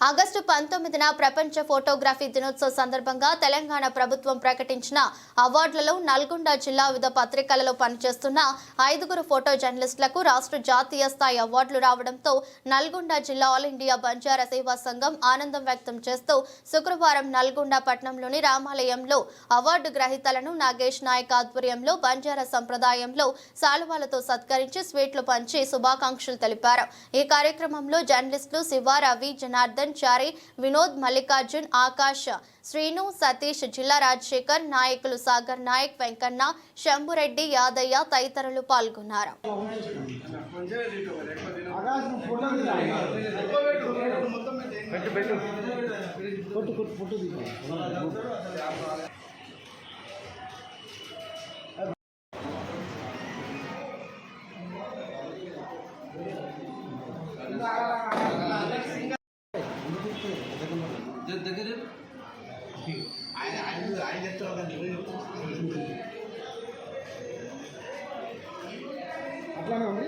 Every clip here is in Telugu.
ఆగస్టు పంతొమ్మిదిన ప్రపంచ ఫోటోగ్రఫీ దినోత్సవ సందర్భంగా తెలంగాణ ప్రభుత్వం ప్రకటించిన అవార్డులలో నల్గొండ జిల్లా వివిధ పత్రికలలో పనిచేస్తున్న ఐదుగురు ఫోటో జర్నలిస్టులకు రాష్ట్ర జాతీయ స్థాయి అవార్డులు రావడంతో నల్గొండ జిల్లా ఆల్ ఇండియా బంజారా సేవా సంఘం ఆనందం వ్యక్తం చేస్తూ శుక్రవారం నల్గొండ పట్టణంలోని రామాలయంలో అవార్డు గ్రహీతలను నాగేష్ నాయక్ ఆధ్వర్యంలో బంజారా సంప్రదాయంలో శాలువాలతో సత్కరించి స్వీట్లు పంచి శుభాకాంక్షలు తెలిపారు. ఈ కార్యక్రమంలో జర్నలిస్టులు శివ రవి జనార్దన్ చారి వినోద్ మల్లికార్జున్ ఆకాష్ శ్రీను సతీష్ జిల్లా రాజశేఖర్ నాయకులు సాగర్ నాయక్ వెంకన్న శంభురెడ్డి యాదయ్య తదితరులు పాల్గొన్నారు. ఆకాశం ఆయన ఆయన ఆయన చెప్తావు. అట్లానే ఉంది.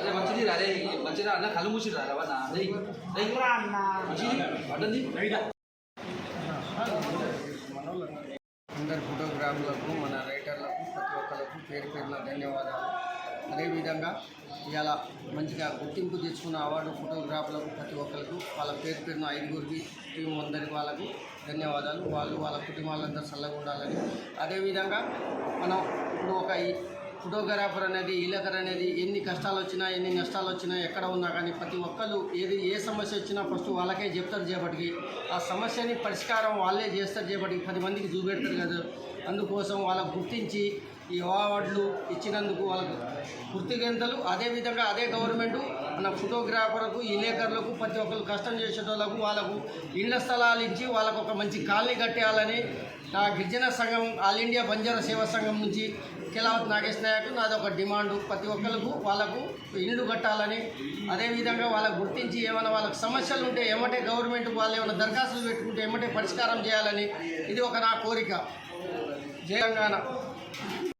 అరే మంచిది అరే మంచిదా అన్న కళ్ళు మూసిరా రవణ. అరే మంచిది? అందరి ఫోటోగ్రాఫర్లకు మన రైటర్లకు ప్రతి ఒక్కరికి పేరు పేరున ధన్యవాదాలు. అదేవిధంగా ఇలా మంచిగా గుర్తింపు తెచ్చుకున్న అవార్డు ఫోటోగ్రాఫర్లకు ప్రతి ఒక్కరికి వాళ్ళ పేరు పేరున ఐదుగురికి టీం అందరికి వాళ్ళకు ధన్యవాదాలు. వాళ్ళు వాళ్ళ కుటుంబాలందరూ చల్లగా ఉండాలని. అదేవిధంగా మనం ఇప్పుడు ఒక ఈ ఫోటోగ్రాఫర్ అనేది ఇలకర్ అనేది ఎన్ని కష్టాలు వచ్చినా ఎన్ని నష్టాలు వచ్చినా ఎక్కడ ఉన్నా కానీ ప్రతి ఒక్కరు ఏది ఏ సమస్య వచ్చినా ఫస్ట్ వాళ్ళకే చెప్తారు చేపటికి. ఆ సమస్యని పరిష్కారం వాళ్ళే చేస్తారు చేపటికి. పది మందికి చూపెడతారు కదా. అందుకోసం వాళ్ళకు గుర్తించి ఈ అవార్డులు ఇచ్చినందుకు వాళ్ళకు కృతజ్ఞతలు. అదేవిధంగా అదే గవర్నమెంట్ మన ఫోటోగ్రాఫర్లకు విలేకరులకు ప్రతి ఒక్కరు కష్టం చేసేటోళ్ళకు వాళ్ళకు ఇళ్ళ స్థలాలు ఇచ్చి వాళ్ళకు ఒక మంచి కాలనీ కట్టేయాలని నా గిరిజన సంఘం ఆల్ ఇండియా బంజారా సేవా సంఘం నుంచి కిలావత్ నాగేష్ నాయక్ నాది ఒక డిమాండ్. ప్రతి ఒక్కరికి వాళ్ళకు ఇల్లు కట్టాలని అదేవిధంగా వాళ్ళకు గుర్తించి ఏమైనా వాళ్ళకి సమస్యలు ఉంటే ఏమంటే గవర్నమెంట్ వాళ్ళు ఏమైనా దరఖాస్తులు పెట్టుకుంటే ఏమంటే పరిష్కారం చేయాలని. ఇది ఒక నా కోరిక. జయ తెలంగాణ.